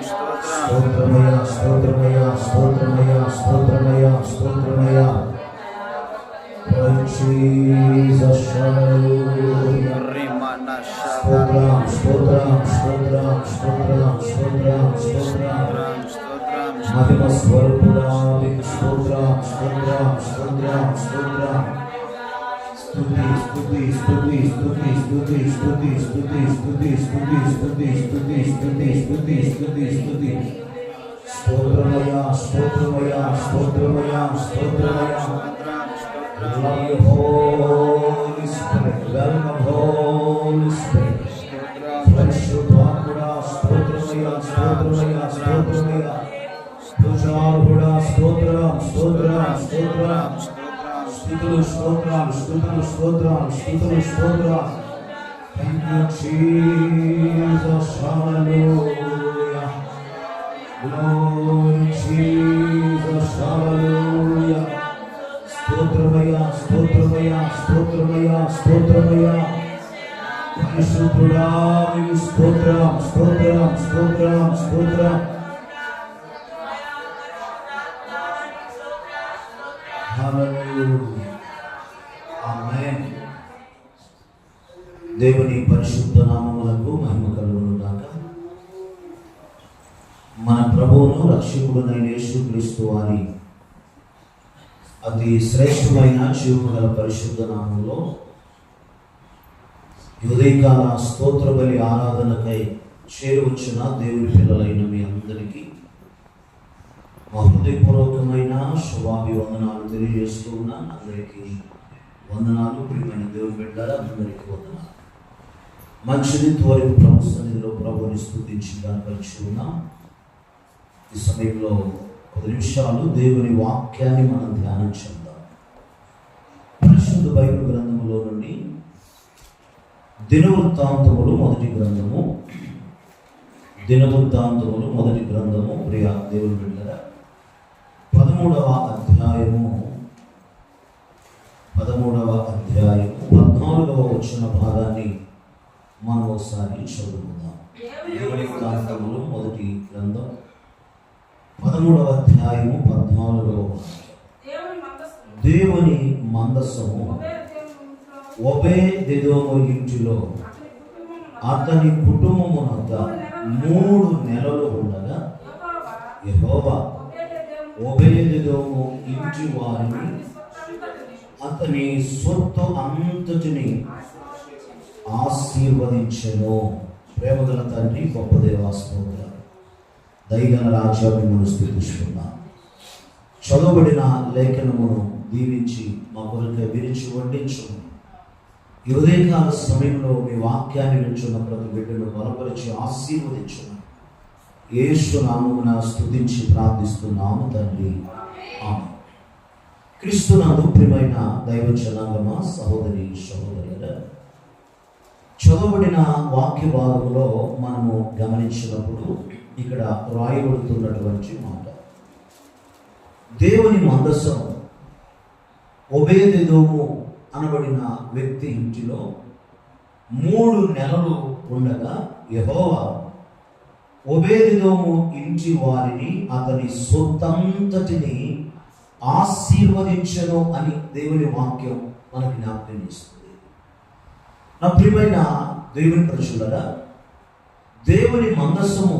స్తోత్రమయ స్తోత్రమయ స్తోత్రమయ స్తోత్రమయ స్తోత్రమయ Jesus స్తోత్రం స్తోత్రం స్తోత్రం స్తోత్రం స్తోత్రం స్తోత్రం మహిమ స్వరూపుడా స్తోత్రం స్తోత్రం స్తోత్రం స్తోత్రం స్తోత్రమయా స్తోత్రమయా స్తోత్రమయా స్తోత్రమయా Love your Holy Spirit. Love the Holy Spirit. Bless your Bhakura, Stotramaya, Stotramaya, Stotramaya. Stotramaya, Stotra, Stotra, Stotra, Stotra. స్థుతులు స్తోత్రాలు స్థుతులు స్తోత్రాలు స్థుతులు స్తోత్రాలు. Thank you Jesus hallelujah glory Jesus hallelujah స్తోత్రమయ్యా స్తోత్రమయ్యా స్తోత్రమయ్యా స్తోత్రమయ్యా. పరిశుద్ధుడా నీవు స్తోత్రం స్తోత్రం స్తోత్రం స్తోత్రం. దేవుని పరిశుద్ధ నామములకు మహిమ కలుగును గాక మన ప్రభువును రక్షకుడునైన యేసుక్రీస్తు వారి అతి శ్రేష్టమైన జీవగల పరిశుద్ధ నామంలో ఉదయకాల స్తోత్ర బలి ఆరాధనకై చేరువచ్చిన దేవుని పిల్లలైన మీ అందరికీ మా హృదయపూర్వకమైన శుభాభివందనాలు తెలియజేస్తూ ఉన్న అందరికీ వందనాలు. ప్రియమైన దేవుని బిడ్డారా అందరికీ వందనాలు. మంచిది త్వరకు ప్రభు సన్నిధిలో ప్రభుని స్థుతించడానికి కనపరిచి ఉన్నాం ఈ సమయంలో పది నిమిషాలు దేవుని వాక్యాన్ని మనం ధ్యానం చేద్దాం. పరిశుద్ధ బైబిల్ గ్రంథములో నుండి దినవృత్తాంతములు మొదటి గ్రంథము. దినవృత్తాంతములు మొదటి గ్రంథము. ప్రియా దేవుని బిడ్డరా పదమూడవ మరోసారి చదువుకుందాం. దేవుని వృత్తాంతములు మొదటి గ్రంథం పదమూడవ అధ్యాయము పద్నాలుగవ దేవుని మందస్సము ఒబే దేదోము ఇంటిలో అతని కుటుంబము వద్ద మూడు నెలలు ఉండగా యహోవా ఒబేదేదోము ఇంటి వారిని అతని సొత్తు అంతటిని ఆశీర్వదించను. ప్రేమగల తండ్రి గొప్ప దేవాస్తోత్ర దైగల రాజ్యం మిమ్మల్ని స్థితిస్తున్నాం చదవబడిన లేఖనమును దీవించి మా కొరకు విరిచి వండించు ఈ ఉదయకాల సమయంలో మీ వాక్యాన్ని వింటున్న ప్రతి బిడ్డను బలపరిచి ఆశీర్వదించు యేసు నామమున స్థుతించి ప్రార్థిస్తున్నాము తండ్రి. ఆమె క్రీస్తునందు ప్రియమైన దైవ జనాంగమా సహోదరి సహోదరుల చదవబడిన వాక్య భాగంలో మనము గమనించినప్పుడు ఇక్కడ రాయబడుతున్నటువంటి మాట. దేవుని మందసం ఒబేదెదోము అనబడిన వ్యక్తి ఇంటిలో మూడు నెలలు ఉండగా యహోవా ఒబేదెదోము ఇంటి వారిని అతని సొంతంతటిని ఆశీర్వదించను అని దేవుని వాక్యం మనకి జ్ఞాపకం చేస్తుంది. నా ప్రియమైన దేవుని ప్రజలరా దేవుని మందస్సము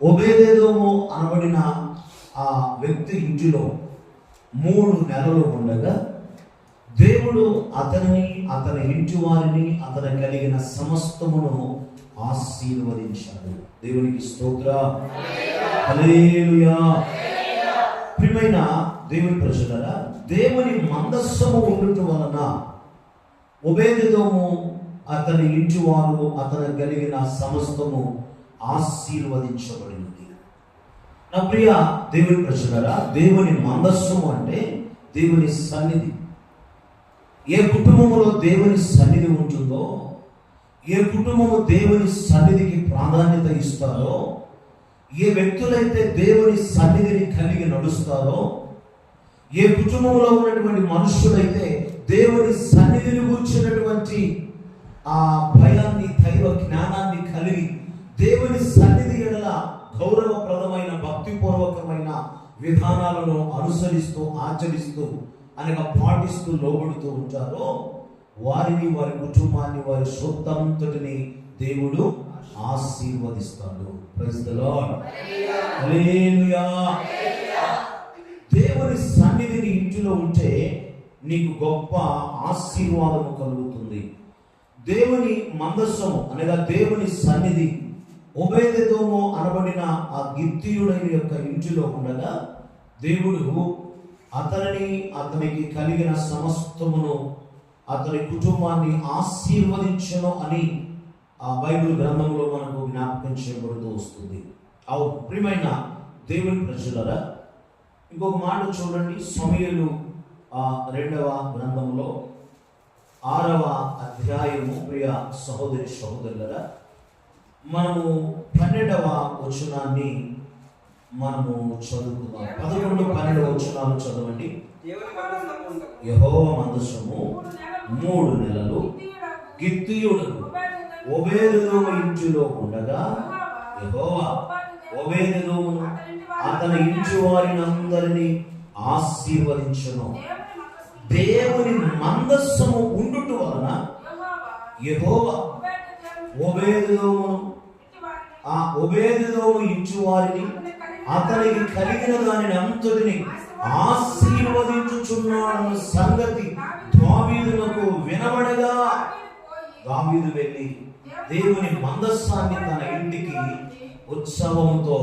ఒబేదేదోము అనబడిన ఆ వ్యక్తి ఇంటిలో మూడు నెలలు ఉండగా దేవుడు అతనిని అతని ఇంటి వారిని అతని కలిగిన సమస్తమును ఆశీర్వదించాడు. దేవునికి స్తోత్ర. ప్రియమైన దేవుని ప్రజలరా దేవుని మందస్సము ఉండటం వలన ఉభేదము అతని ఇంటి వారు అతను కలిగిన సమస్తము ఆశీర్వదించబడినది నా ప్రియ దేవుని ప్రజలరా దేవుని మందస్సు అంటే దేవుని సన్నిధి. ఏ కుటుంబంలో దేవుని సన్నిధి ఉంటుందో ఏ కుటుంబము దేవుని సన్నిధికి ప్రాధాన్యత ఇస్తారో ఏ వ్యక్తులైతే దేవుని సన్నిధిని కలిగి నడుస్తారో ఏ కుటుంబంలో ఉన్నటువంటి మనుషులైతే దేవుని సన్నిధిని కూర్చున్నటువంటి ఆ భయాన్ని దైవ జ్ఞానాన్ని కలిగి దేవుని సన్నిధి ఎడల గౌరవప్రదమైన భక్తిపూర్వకమైన విధానాలను అనుసరిస్తూ ఆచరిస్తూ అనగా పాటిస్తూ లోబడుతూ ఉంటారో వారిని వారి కుటుంబాన్ని వారి సొత్తంతటిని దేవుడు ఆశీర్వదిస్తాడు. దేవుని సన్నిధిని ఇంటిలో ఉంటే నీకు గొప్ప ఆశీర్వాదము కలుగుతుంది. దేవుని మందస్సము అనగా దేవుని సన్నిధి ఉభయదోమో అనబడిన ఆ గిత్తియుడైన యొక్క ఇంటిలో ఉండగా దేవుడు అతనిని అతనికి కలిగిన సమస్తమును అతని కుటుంబాన్ని ఆశీర్వదించను అని ఆ బైబిల్ గ్రంథంలో మనకు జ్ఞాపకం చేయబడుతూ వస్తుంది. ఆ ప్రియమైన దేవుని ప్రజలరా ఇంకొక మాట చూడండి. సమయలు రెండవ గ్రంథంలో ఆరవ అధ్యాయము ప్రియ సహోదరి సహోదరులరా మనము పన్నెండవ వచనాన్ని మనము చదువుకుందాం. పదకొండు పన్నెండవ వచనాలు చదవండి. యహో మందసము మూడు నెలలు గిత్తీయుడకు గిత్తియుడు ఇంటిలో ఉండగా యహోవా ఒబేదుదోమును అతని ఇంటి వారిని అందరినీ ఆశీర్వదించను. దేవుని మందస్సము ఉండుట వలన యెహోవా యహోవా ఆ ఒబేదుదోము ఇంటి వారిని అతనికి కలిగిన దానిని అంతటిని ఆశీర్వదించుచున్నాడన్న సంగతి దావీదులకు వినబడగా. దావీదు వెళ్ళి దేవుని మందస్సాన్ని తన ఇంటికి ఉత్సవంతో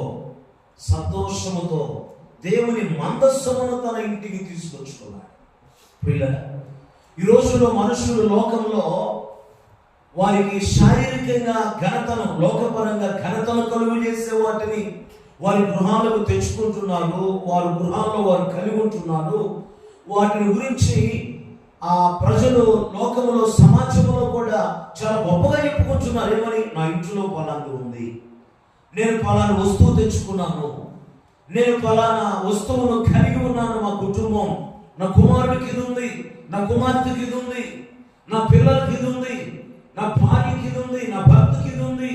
సంతోషముతో దేవుని మందస్సమును తన ఇంటికి తీసుకొచ్చుకున్నాడు. పిల్లల. ఈ రోజుల్లో మనుషులు లోకంలో వారికి శారీరకంగా ఘనతను లోకపరంగా ఘనతను కలుగు చేసే వాటిని వారి గృహాలకు తెచ్చుకుంటున్నారు వారి గృహాల్లో వారు కలిగి ఉంటున్నారు. వాటిని గురించి ఆ ప్రజలు లోకంలో సమాజంలో కూడా చాలా గొప్పగా చెప్పుకుంటున్నారు. ఏమని? నా ఇంట్లో పలాంటి ఉంది. నేను పలానా వస్తువు తెచ్చుకున్నాను. నేను పలానా వస్తువును కలిగి ఉన్నాను మా కుటుంబం. నా కుమారుడికి ఇది ఉంది నా కుమార్తెకి ఇది ఉంది నా పిల్లలకి ఇది ఉంది నా భార్యకి ఇది ఉంది నా భర్తకి ఇది ఉంది.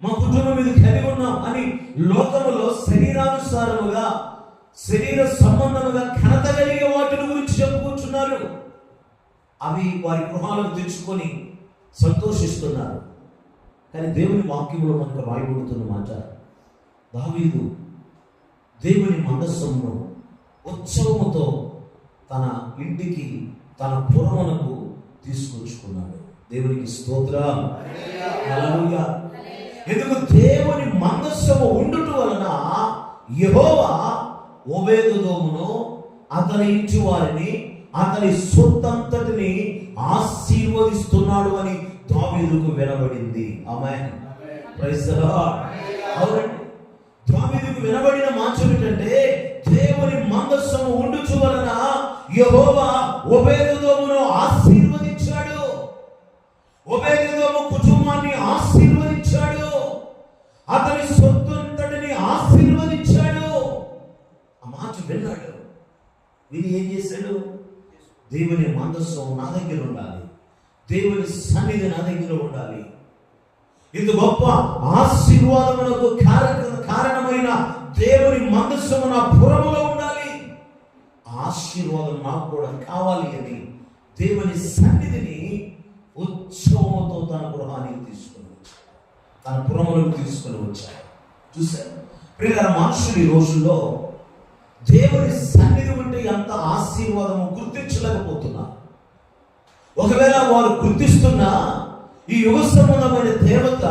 మా కుటుంబం ఇది కలిగి ఉన్నాం అని లోకములో శరీరానుసారముగా శరీర సంబంధముగా ఘనత కలిగే వాటిని గురించి చెప్పుకుంటున్నారు. అవి వారి గృహాలకు తెచ్చుకొని సంతోషిస్తున్నారు. కానీ దేవుని వాక్యంలో మనకు రాయబడుతున్న మాట దావీదు దేవుని మనస్సును ఉత్సవముతో తన ఇంటికి తన పురమునకు తీసుకొచ్చుకున్నాడు. దేవునికి స్తోత్రం. ఎందుకు దేవుని మందస్సము ఉండుట వలన యెహోవా ఒబేదుదోమును అతని ఇంటి వారిని అతని సొత్తంతటిని ఆశీర్వదిస్తున్నాడు అని దావీదుకు వినబడింది. ఆమె అవునండి. దావీదుకు వినబడిన మాట ఏమిటంటే దేవుని మందస్సము ఉండుచు వలన యహోవా ఒబేదుదోమును ఆశీర్వదించాడు. ఒబేదుదోము కుటుంబాన్ని ఆశీర్వదించాడు. అతని సొత్తంతటిని ఆశీర్వదించాడు. ఆ మాట విన్నాడు. ఏం చేశాడు? దేవుని మందస్సం నా దగ్గర ఉండాలి. దేవుని సన్నిధి నా దగ్గర ఉండాలి. ఇంత గొప్ప ఆశీర్వాదములకు కారణమైన దేవుని మందస్సము నా పురములో ఉండాలి. ఆశీర్వాదం నాకు కూడా కావాలి అని దేవుని సన్నిధిని ఉత్సవంతో తన గృహానికి తీసుకుని తన పురములకు తీసుకుని వచ్చాడు. చూశారు? ప్రియ మనుషులు ఈ రోజుల్లో దేవుని సన్నిధి ఉంటే ఎంత ఆశీర్వాదము గుర్తించలేకపోతున్నారు. ఒకవేళ వారు గుర్తిస్తున్నా ఈ యుగ సంబంధమైన దేవత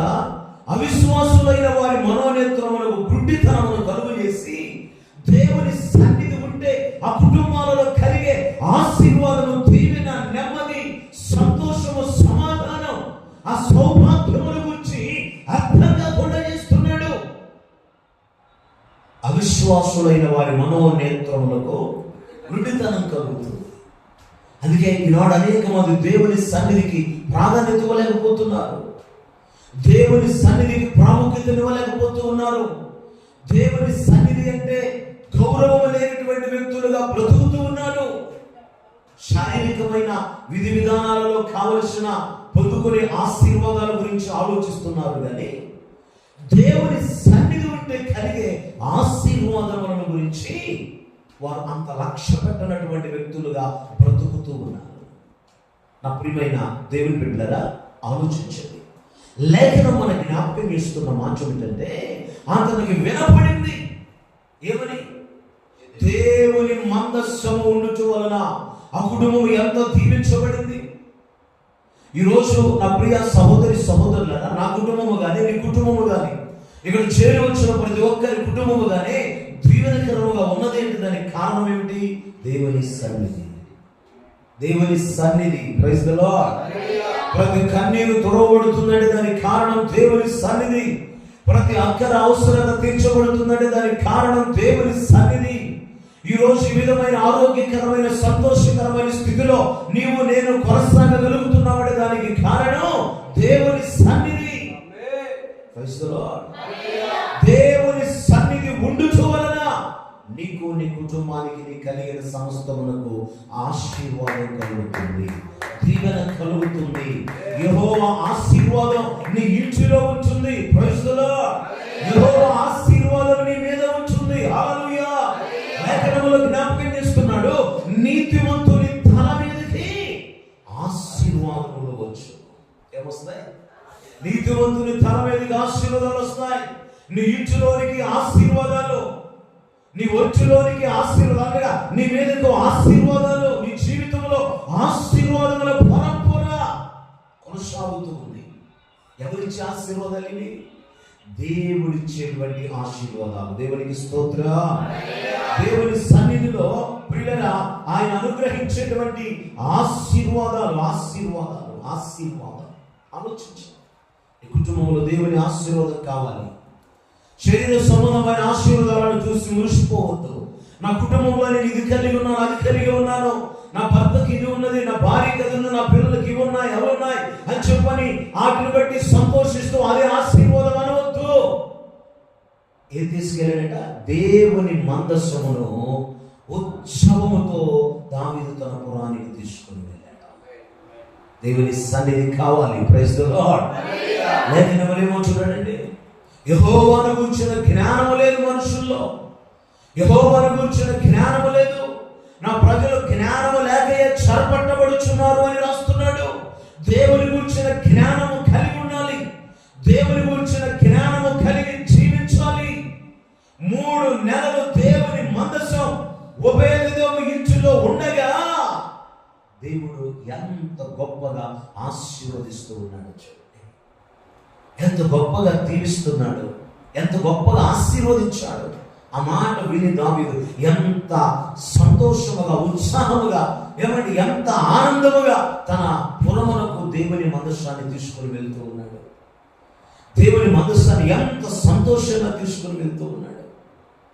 అవిశ్వాసులైన వారి మనోనేత్రములు గుడ్డితనమును కలుగు చేసి దేవుని సన్నిధి ఉంటే ఆ కుటుంబాలలో కలిగే ఆశీర్వాదము దీవెన నెమ్మది సంతోషము సమాధానం ఆ సౌభాగ్యముల గురించి అర్థంగా కూడా చేస్తున్నాడు. అవిశ్వాసులైన వారి మనోనేత్రములకు గుడ్డితనం కలుగుతుంది. అందుకే ఈనాడు అనేక మంది దేవుని సన్నిధికి ప్రాధాన్యత ఇవ్వలేకపోతున్నారు. దేవుని సన్నిధికి ప్రాముఖ్యత ఇవ్వలేకపోతూ ఉన్నారు దేవుని సన్నిధి అంటే గౌరవం లేనటువంటి వ్యక్తులుగా బ్రతుకుతూ ఉన్నారు శారీరకమైన విధి విధానాలలో కావలసిన పొందుకునే ఆశీర్వాదాల గురించి ఆలోచిస్తున్నారు కానీ దేవుని సన్నిధి ఉంటే కలిగే ఆశీర్వాదములను గురించి వారు అంత లక్ష్య పెట్టనటువంటి వ్యక్తులుగా బ్రతుకుతూ ఉన్నారు. నా ప్రియమైన దేవుని బిడ్డలారా ఆలోచించండి. లేఖనం మన జ్ఞాపకం చేస్తున్న మాంచం ఏంటంటే అతనికి వినపడింది. ఏమని? దేవుని మందస్సము ఉండుచు వలన ఆ కుటుంబం ఎంత దీవించబడింది? ఈరోజు నా ప్రియ సహోదరి సహోదరులారా నా కుటుంబము కానీ నీ కుటుంబము కానీ ఇక్కడ చేరి వచ్చిన ప్రతి ఒక్కరి కుటుంబము కానీ దీవెనకరముగా ఉన్నది ఏంటి? దానికి కారణం ఏమిటి? దేవుని సన్నిధి. దేవుని సన్నిధి. ప్రైజ్ ప్రతి కన్నీరు తుడవబడుతుందంటే దానికి కారణం దేవుని సన్నిధి. ప్రతి అక్కర అవసరత తీర్చబడుతుందంటే దానికి కారణం దేవుని సన్నిధి. ఈ రోజు ఈ విధమైన ఆరోగ్యకరమైన సంతోషకరమైన స్థితిలో నీవు నేను కొనసాగగలుగుతున్నామంటే దానికి కారణం దేవుని సన్నిధి. నీ కుటుంబానికి నీ కలిగిన సమస్తమునకు ఆశీర్వాదం కలుగుతుంది. దీవెన కలుగుతుంది. యహో ఆశీర్వాదం నీ ఇంటిలో ఉంటుంది. Praise యహో ఆశీర్వాదం నీ మీద ఉంటుంది. హల్లెలూయా జ్ఞాపకం చేస్తున్నాడు. నీతివంతుని తల మీదకి ఆశీర్వాదములు వచ్చు. ఏమొస్తాయి? నీతివంతుని తల మీదకి ఆశీర్వాదాలు వస్తాయి. నీ ఇంటిలోనికి ఆశీర్వాదాలు నీ ఒంటిలోనికి ఆశీర్వాదంగా నీ మీదకు ఆశీర్వాదాలు నీ జీవితంలో ఆశీర్వాదముల పరంపర కొనసాగుతూ ఉంది. ఎవరిచ్చే ఆశీర్వాదాలు ఇవి? దేవుడిచ్చేటువంటి ఆశీర్వాదాలు. దేవునికి స్తోత్ర. దేవుని సన్నిధిలో పిల్లల ఆయన అనుగ్రహించేటువంటి ఆశీర్వాదాలు ఆశీర్వాదాలు ఆశీర్వాదాలు. ఆలోచించండి. కుటుంబంలో దేవుని ఆశీర్వాదం కావాలి. శరీర సంబంధమైన ఆశీర్వాదాలను చూసి మురిసిపోవద్దు. నా కుటుంబంలో నేను ఇది కలిగి ఉన్నాను అది కలిగి ఉన్నాను. నా భర్తకి ఇది ఉన్నది నా భార్యకి అది ఉన్నది నా పిల్లలకి ఇవి ఉన్నాయి అవి ఉన్నాయి అని చెప్పని వాటిని బట్టి సంతోషిస్తూ అదే ఆశీర్వాదం అనవద్దు. ఏం తీసుకెళ్ళాడట దేవుని మందస్సమును ఉత్సవముతో దావీదు తన పురానికి తీసుకుని వెళ్ళాడు. దేవుని సన్నిధి కావాలి. ప్రైజ్ ద లార్డ్ లేఖనమేమో చూడండి. యహోవాను గురించిన జ్ఞానము లేదు మనుషుల్లో. యహోవాను గురించిన జ్ఞానము లేదు. నా ప్రజలు జ్ఞానము లేకయే చెరపట్టబడుచున్నారు అని రాస్తున్నాడు. దేవుని గురించిన జ్ఞానము కలిగి ఉండాలి. దేవుని గురించిన జ్ఞానము కలిగి జీవించాలి. మూడు నెలలు దేవుని మందసం ఉభయదేవు ఇంచులో ఉండగా దేవుడు ఎంత గొప్పగా ఆశీర్వదిస్తూ ఉన్నాడు. ఎంత గొప్పగా దీవిస్తున్నాడు ఎంత గొప్పగా ఆశీర్వదించాడు. ఆ మాట విని దావీదు ఎంత సంతోషముగా ఉత్సాహముగా ఏమంటే ఎంత ఆనందముగా తన పురమునకు దేవుని మందస్సాన్ని తీసుకొని వెళ్తూ ఉన్నాడు. దేవుని మందస్సాన్ని ఎంత సంతోషంగా తీసుకొని వెళ్తూ ఉన్నాడు.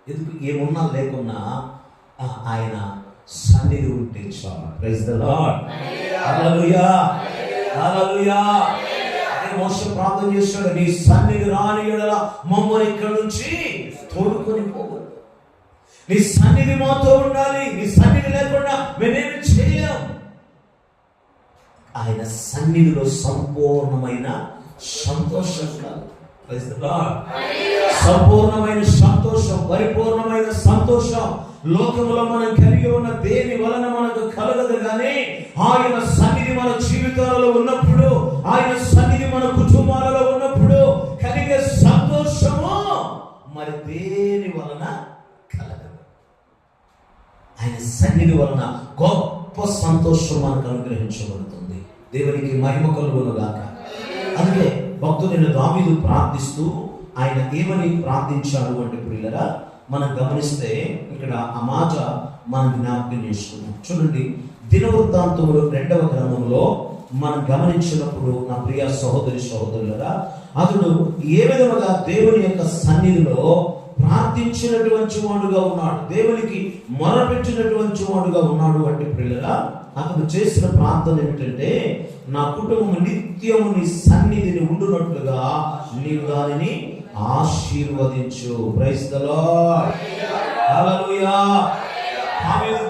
ఎందుకు ఏమున్నా లేకున్నా ఆయన సన్నిధి ఉంటే చాలు. Praise the Lord hallelujah hallelujah అదే మోస ప్రార్థన చేస్తాడు నీ సన్నిధి రాని ఎడల మమ్మల్ని ఇక్కడ నుంచి తోడుకొని పోవు. నీ సన్నిధి మాతో ఉండాలి. నీ సన్నిధి లేకుండా మేమేమి చేయలేం. ఆయన సన్నిధిలో సంపూర్ణమైన సంతోషం ఉండాలి సంపూర్ణమైన సంతోషం పరిపూర్ణమైన సంతోషం. లోకంలో మనం కలిగి ఉన్న దేని వలన మనకు కలగదు కానీ ఆయన సన్నిధి వలన గొప్ప సంతోషం మనకు అనుగ్రహించబడుతుంది. దేవునికి మహిమ కలుగునుగాక. అందుకే భక్తుడైన దావీదు ప్రార్థిస్తూ ఆయన ఏమని ప్రార్థించాడు అంటే పిల్లరా మనం గమనిస్తే ఇక్కడ ఆ మాట మనం జ్ఞాపకం చేసుకున్నాం చూడండి దినవృత్తాంతములు రెండవ గ్రంథంలో మనం గమనించినప్పుడు నా ప్రియ సహోదరి సహోదరులరా అతడు ఏ విధముగా దేవుని యొక్క సన్నిధిలో ప్రార్థించినటువంటి వాడుగా ఉన్నాడు. దేవునికి మొరపెట్టినటువంటి వాడుగా ఉన్నాడు అంటే పిల్లల అతను చేసిన ప్రార్థన ఏమిటంటే నా కుటుంబం నిత్యము నీ సన్నిధిని ఉండునట్లుగా నీవు దానిని ఆశీర్వదించు. ప్రైజ్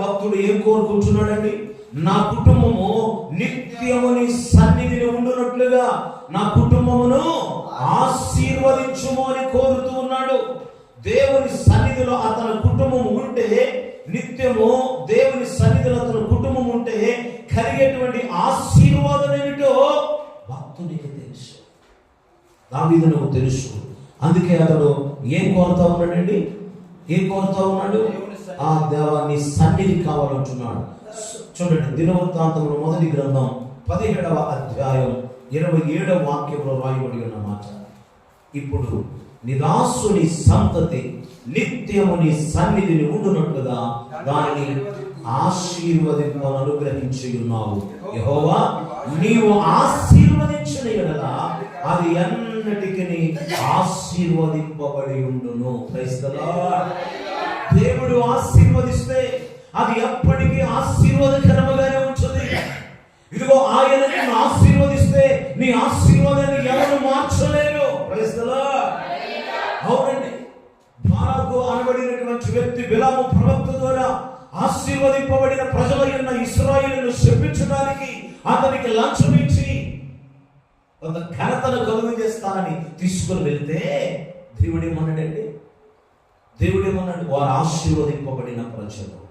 భక్తుడు ఏం కోరుకుంటున్నాడండి? నా కుటుంబము నిత్యము నీ సన్నిధిని ఉండునట్లుగా నా కుటుంబమును ఆశీర్వదించుము అని కోరుతూ ఉన్నాడు. దేవుని సన్నిధిలో అతని కుటుంబం ఉంటే నిత్యము దేవుని సన్నిధిలో అతని కుటుంబం ఉంటే కలిగేటువంటి ఆశీర్వాదం ఏమిటో భక్తునికి తెలుసు. దావీదునకు తెలుసు. అందుకే అతడు ఏం కోరుతా ఉన్నాడండి? ఏం కోరుతా ఉన్నాడు? ఆ దేవాన్ని సన్నిధి కావాలంటున్నాడు. చూడండి దినవృత్తాంతంలో మొదటి గ్రంథం పదిహేడవ అధ్యాయం ఇరవై ఏడవ వాక్యంలో రాయబడి ఉన్న మాట. ఇప్పుడు నిదాసుని సంతతి నిత్యము నీ సన్నిధిని ఉండునట్లుగా దానిని ఆశీర్వదింపను అనుగ్రహించి ఉన్నావు యహోవా నీవు ఆశీర్వదించిన కదా అది ఎన్నటికి ఆశీర్వదింపబడి ఉండును Praise దేవుడు ఆశీర్వదిస్తే అది ఎప్పటికీ ఆశీర్వాదకరముగానే ఉంటుంది. ఇదిగో ఆయన నిన్ను ఆశీర్వదిస్తే నీ ఆశీర్వాదాన్ని ఎవరు మార్చలేరు. క్రైస్తలా. అవునండి. బాలకు అనబడినటువంటి వ్యక్తి బిలాము ప్రవక్త ద్వారా ఆశీర్వదింపబడిన ప్రజలైన ఇస్రాయిలను శపించడానికి అతనికి లంచం ఇచ్చి కొంత ఘనతను కలుగు చేస్తానని తీసుకుని వెళ్తే దేవుడు ఏమన్నాడండి? దేవుడు ఏమన్నాడు? వారు ఆశీర్వదింపబడిన ప్రజలు.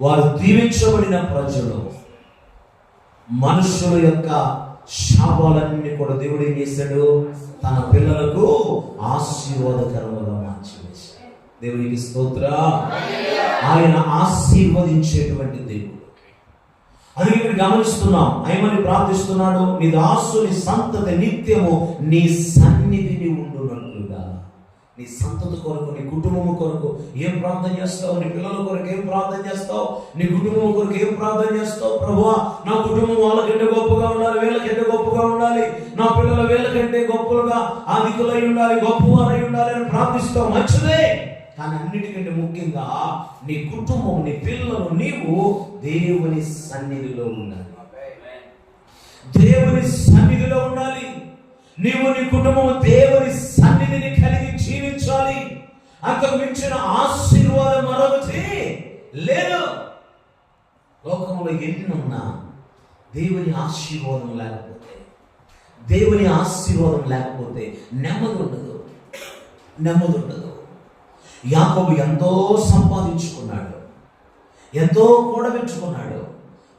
వారు దీవించబడిన ప్రజలు. మనుషుల యొక్క శాపాలన్నీ కూడా దేవుడు ఏం చేశాడు? తన పిల్లలకు ఆశీర్వాదకరముగా మార్చివేశాడు. దేవునికి స్తోత్ర. ఆయన ఆశీర్వదించేటువంటి దేవుడు. అది ఇక్కడ గమనిస్తున్నాం. ఏమని ప్రార్థిస్తున్నాడు నీ దాసుని సంతతి నిత్యము నీ సన్నిధి నీ సంతతి కొరకు నీ కుటుంబం కొరకు ఏం ప్రార్థన చేస్తావు? నీ పిల్లల కొరకు ఏం ప్రార్థన చేస్తావు? నీ కుటుంబం కొరకు ఏం ప్రార్థన చేస్తావు? ప్రభువా నా కుటుంబం వాళ్ళకంటే గొప్పగా ఉండాలి వీళ్ళకంటే గొప్పగా ఉండాలి. నా పిల్లల వీళ్ళకంటే గొప్పలుగా ఆధికులై ఉండాలి గొప్పవారై ఉండాలి అని ప్రార్థిస్తావు. మంచిదే. కానీ అన్నిటికంటే ముఖ్యంగా నీ కుటుంబం నీ పిల్లలు నీవు దేవుని సన్నిధిలో ఉండాలి. దేవుని సన్నిధిలో ఉండాలి. నీవు నీ కుటుంబం దేవుని సన్నిధిని కలిగి జీవించాలి అంతకు మించిన ఆశీర్వాదం మరొకటి లేదు. లోకంలో ఎన్నున్నా దేవుని ఆశీర్వాదం లేకపోతే దేవుని ఆశీర్వాదం లేకపోతే నెమ్మది ఉండదు. నెమ్మది ఉండదు. యాకోబు ఎంతో సంపాదించుకున్నాడు. ఎంతో కూడబెట్టుకున్నాడు.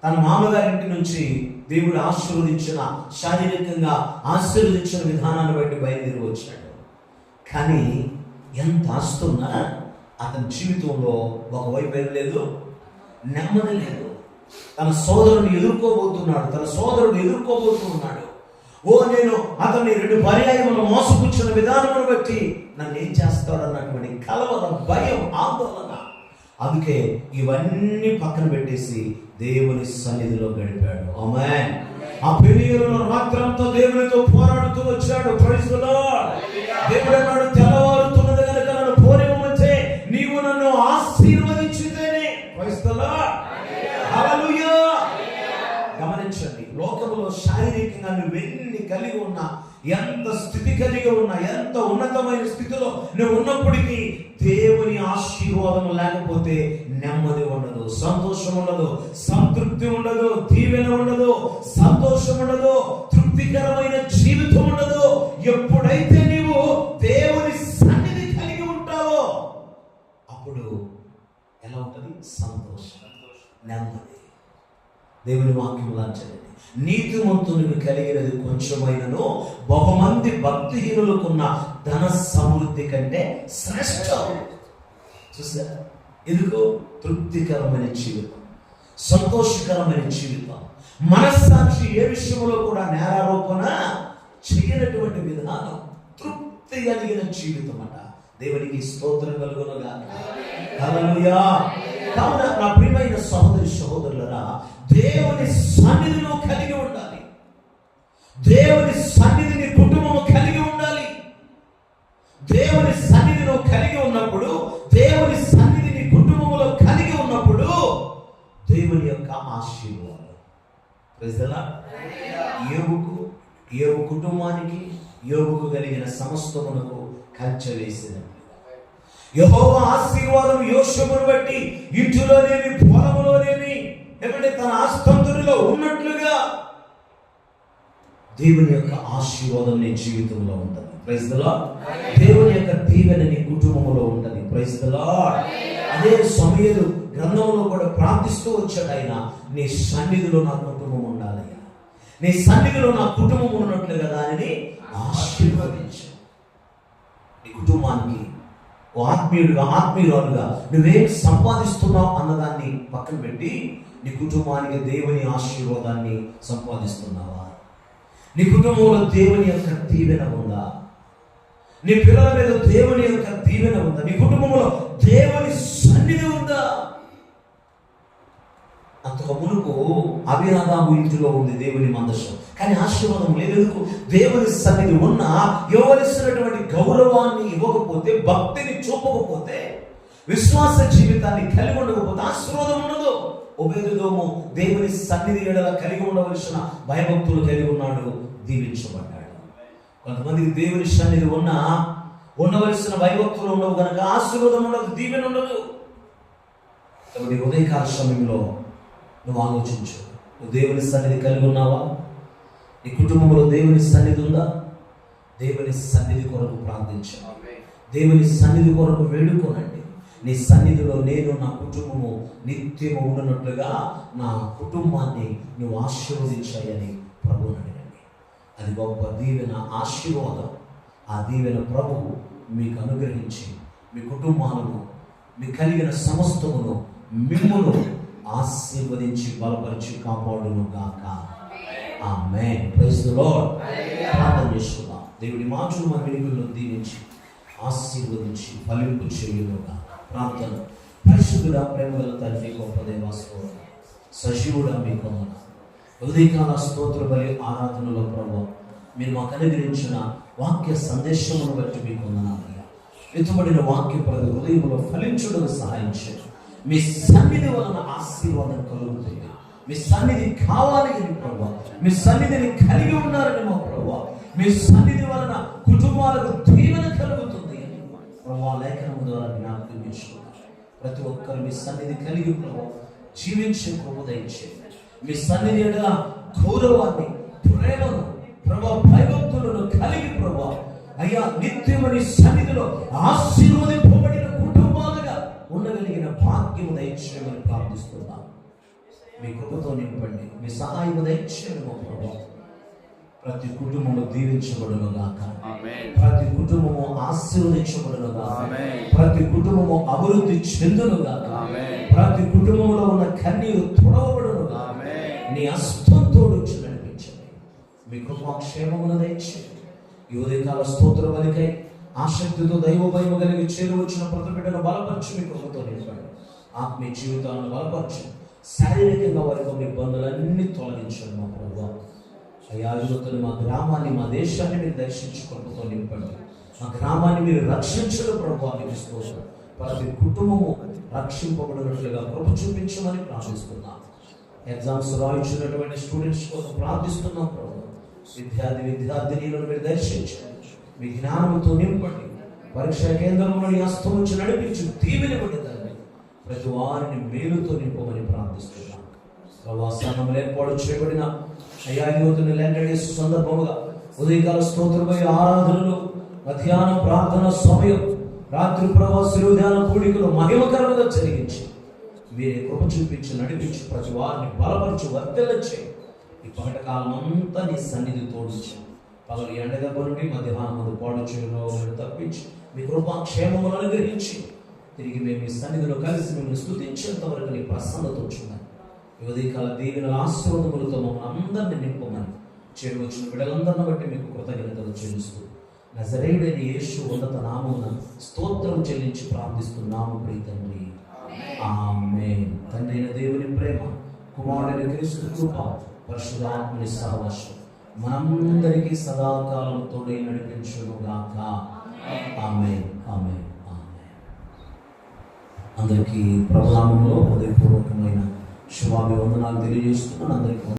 తన మామగారింటి నుంచి దేవుడు ఆశీర్వదించిన శారీరకంగా ఆశీర్వదించిన విధానాన్ని బట్టి బయలుదేరి వచ్చాడు. కానీ ఎంత ఆస్తున్నా అతని జీవితంలో ఒకవైపు ఏం లేదు నెమ్మది లేదు. తన సోదరుని ఎదుర్కోబోతున్నాడు తన సోదరుడు ఎదుర్కోబోతున్నాడు. ఓ నేను అతన్ని రెండు పర్యాయములు మోసపుచ్చిన విధానమును బట్టి నన్ను ఏం చేస్తాడు అన్నటువంటి కలవర భయం ఆందోళన. అందుకే ఇవన్నీ పక్కన పెట్టేసి దేవుని సన్నిధిలో గడిపాడు. ఆమె ఆ పెళ్ళిలో రాత్రంతో దేవునితో పోరాడుతూ వచ్చాడు. దేవుడు అన్నాడు కలిగి ఉన్న ఎంత ఉన్నతమైన స్థితిలో నువ్వు ఉన్నప్పటికీ దేవుని ఆశీర్వాదం లేకపోతే నెమ్మది ఉండదు సంతోషం ఉండదు సంతృప్తి ఉండదు దీవెన ఉండదు సంతోషం ఉండదు తృప్తికరమైన జీవితం ఉండదు. ఎప్పుడైతే నీవు దేవుని సన్నిధి కలిగి ఉంటావో అప్పుడు ఎలా ఉంటుంది? సంతోషం నెమ్మది. దేవుని వాక్యం లాంచండి నీతిమంతునికి కలిగినది కొంచెమైనను బహుమంది భక్తిహీనులకున్న ధన సమృద్ధి కంటే శ్రేష్టం. చూసారా ఎందుకు? తృప్తికరమైన జీవితం సంతోషకరమైన జీవితం. మనస్సాక్షి ఏ విషయంలో కూడా నేరారోపణ చేయనటువంటి విధానం తృప్తి కలిగిన జీవితం అట దేవునికి స్తోత్రం కలుగునుగా హల్లెలూయా. కావున నా ప్రియమైన సహోదరి సహోదరులరా దేవుని సన్నిధిలో కలిగి ఉండాలి. దేవుని సన్నిధిని కుటుంబము కలిగి ఉండాలి. దేవుని సన్నిధిలో కలిగి ఉన్నప్పుడు దేవుని సన్నిధిని కుటుంబంలో కలిగి ఉన్నప్పుడు దేవుని యొక్క ఆశీర్వాదం. ప్రజలా ఏవుకు ఏవు కుటుంబానికి యోగుకు కలిగిన సమస్తమునకు కంచె యహోవ ఆశీర్వాదం యోషమును బట్టి ఇంటిలోనేమి పొలములోనేమి ఏమంటే తన ఆస్తంతునిలో ఉన్నట్లుగా దేవుని యొక్క ఆశీర్వాదం నీ జీవితంలో ఉంటుంది. ప్రైజ్ ద లార్డ్ దేవుని యొక్క దీవెన నీ కుటుంబంలో ఉంటుంది. ప్రైజ్ ద లార్డ్ అదే సమయంలో గ్రంథంలో కూడా ప్రార్థిస్తూ వచ్చాడు ఆయన నీ సన్నిధిలో నా కుటుంబం ఉండాలయ్యా నీ సన్నిధిలో నా కుటుంబం ఉన్నట్లుగా దానిని ఆశీర్వదించు. నీ కుటుంబానికి ఓ ఆత్మీయుడిగా ఆత్మీయురాలుగా నువ్వేం సంపాదిస్తున్నావు అన్నదాన్ని పక్కన పెట్టి నీ కుటుంబానికి దేవుని ఆశీర్వాదాన్ని సంపాదిస్తున్నావా? నీ కుటుంబంలో దేవుని యొక్క దీవెన ఉందా? నీ పిల్లల మీద దేవుని యొక్క దీవెన ఉందా? నీ కుటుంబంలో దేవుని సన్నిధి ఉందా? అంతకు మునుపు అభిరాదాము ఇంటిలో ఉంది దేవుని మందసం. కానీ ఆశీర్వాదం లేదు ఎందుకు దేవుని సన్నిధి ఉన్న ఇవ్వవలసినటువంటి గౌరవాన్ని ఇవ్వకపోతే భక్తిని చూపకపోతే విశ్వాస జీవితాన్ని కలిగి ఉండకపోతే ఆశీర్వాదం ఉండదు. ఉభయదోము దేవుని సన్నిధి ఎడల కలిగి ఉండవలసిన భయభక్తులు కలిగి ఉన్నాడు దీవించబడ్డాడు. కొంతమందికి దేవుని సన్నిధి ఉన్న ఉండవలసిన భయభక్తులు ఉండవు కనుక ఆశీర్వాదం ఉండదు దీవెన ఉండదు. కాబట్టి ఉదయకాల సమయంలో నువ్వు ఆలోచించు నువ్వు దేవుని సన్నిధి కలిగి ఉన్నావా? నీ కుటుంబంలో దేవుని సన్నిధి ఉందా? దేవుని సన్నిధి కొరకు ప్రార్థించు దేవుని సన్నిధి కొరకు వేడుకోనండి. నీ సన్నిధిలో నేను నా కుటుంబము నిత్యము ఉండనట్లుగా నా కుటుంబాన్ని నువ్వు ఆశీర్వదించాయని ప్రభువుని అడగండి. అది గొప్ప దీవెన ఆశీర్వాదం. ఆ దీవెన ప్రభువు మీకు అనుగ్రహించి మీ కుటుంబాలను మీకు కలిగిన సమస్తమును మిమ్మును ఆశీర్వదించి బలపరిచి కాపాడును గాక. ఆమె ప్రైజ్ ది లార్డ్ ప్రార్థన చేసుకుందాం దేవుడి మాటలు మన వెలుగులో దీవించి ఆశీర్వదించి ఫలింపు చేయునుగా. ప్రార్థన. పరిశుద్ధుడా ప్రేమగల తండ్రి గొప్ప దేవాస్తవ సజీవుడా మీ కొందన ఉదయకాల స్తోత్ర బలి ఆరాధనలో ప్రభావ మీరు మాకు అనుగ్రహించిన వాక్య సందేశమును బట్టి మీకు వందనాలయ్యా ఎత్తుబడిన వాక్య ప్రతి హృదయంలో ఫలించుటకు సహాయం చేయండి. మీ సన్నిధి వలన ఆశీర్వాదం కలుగుతుంది. మీ సన్నిధి కావాలి అని ప్రభా. మీ సన్నిధిని కలిగి ఉన్నారని మా ప్రభా. మీ సన్నిధి వలన కుటుంబాలకు దీవెన కలుగుతుంది అని ప్రభా లేఖనం ద్వారా జ్ఞాపకం చేసుకున్నారు ప్రతి ఒక్కరు మీ సన్నిధి కలిగి ప్రభా. జీవించే కృప దయచేయండి. మీ సన్నిధి ఎడల గౌరవాన్ని ప్రేమను ప్రభా భయభక్తులను కలిగి ప్రభా. అయ్యా నిత్యమని సన్నిధిలో ఆశీర్వదింపబడిన కుటుంబాలుగా ఉండగలిగిన భాగ్యము దయచేయమని ప్రార్థిస్తున్నాను మీ కృపతో నింపండి. మీ సహాయము దయచేయండి మా ప్రభా. ప్రతి కుటుంబము దీవించబడును గాక ప్రతి కుటుంబము ఆశీర్వదించబడును గాక. ప్రతి కుటుంబము అభివృద్ధి చెందును గాక. ప్రతి కుటుంబంలో ఉన్న కన్నీరు తుడవబడును గాక. నీ హస్తంతో నుంచి నడిపించండి మీ కృపాక్షేమమును దయచేయండి. ఈ ఉదయకాల స్తోత్ర బలికై ఆసక్తితో దైవ భయము కలిగి చేరువచ్చిన ప్రతి బిడ్డను బలపరచు మీ కృపతో నింపండి. ఆత్మీయ జీవితాలను బలపరచు శారీరకంగా వారికి ఉన్న ఇబ్బందులన్నీ తొలగించండి మా ప్రభు. అయ్యా యువతలు మా గ్రామాన్ని మా దేశాన్ని మీరు దర్శించి కృపతో నింపండి. మా గ్రామాన్ని మీరు రక్షించడం ప్రభు మీకు స్తోత్రం. ప్రతి కుటుంబము రక్షింపబడినట్లుగా కృప చూపించమని ప్రార్థిస్తున్నాం. ఎగ్జామ్స్ రాయించినటువంటి స్టూడెంట్స్ కోసం ప్రార్థిస్తున్నాం ప్రభు. విద్యార్థి విద్యార్థినీలను మీరు దర్శించండి. మీ జ్ఞానంతో నింపండి. పరీక్షా కేంద్రంలో నీ నుంచి నడిపించి దీవెనివ్వండి ప్రతి వారిని మేలుతో నింపమని ప్రార్థిస్తున్నాను ప్రవాసానం ఏర్పాటు చేయబడిన అయ్యా యువతుని ల్యాండేస్ సందర్భముగా ఉదయకాల స్తోత్రమై ఆరాధనలు మధ్యాహ్నం ప్రార్థన సమయం రాత్రి ప్రవాసులు ధ్యాన కూడికలు మహిమకరంగా జరిగించి మీరే కృప చూపించి నడిపించి ప్రతి వారిని బలపరిచి వర్తెల చేయి. ఈ పగట కాలం అంతా నీ సన్నిధి తోడించి పగలు ఎండ దెబ్బ నుండి మధ్యాహ్నం ముందు పాడు చేయడం తప్పించి మీ కృపా క్షేమములను అనుగ్రహించి తిరిగి మేము మీ సన్నిధిలో కలిసి మిమ్మల్ని స్థుతించేంత వరకు నీ ప్రసన్నత వచ్చున్నాయి యువదీకాల దీవెనల ఆశీర్వాదములతో మమ్మల్ని అందరినీ నింపమని చేరువచ్చిన బిడ్డలందరిని బట్టి మీకు కృతజ్ఞతలు చెల్లిస్తూ నజరేయుడైన యేసు ఉన్నత నామమున స్తోత్రం చెల్లించి ప్రార్థిస్తున్నాము ప్రియ తండ్రి ఆమె తండ్రి అయిన దేవుని ప్రేమ కుమారుడైన క్రీస్తు కృప పరిశుధాత్మని సహవాసం మనందరికీ సదాకాలం నడిపించుగాక నడిపించును గాక ఆమె ఆమె అందరికీ ప్రభునామంలో హృదయపూర్వకమైన శుభాభివందనాలు తెలియజేస్తున్నాను. అందరికీ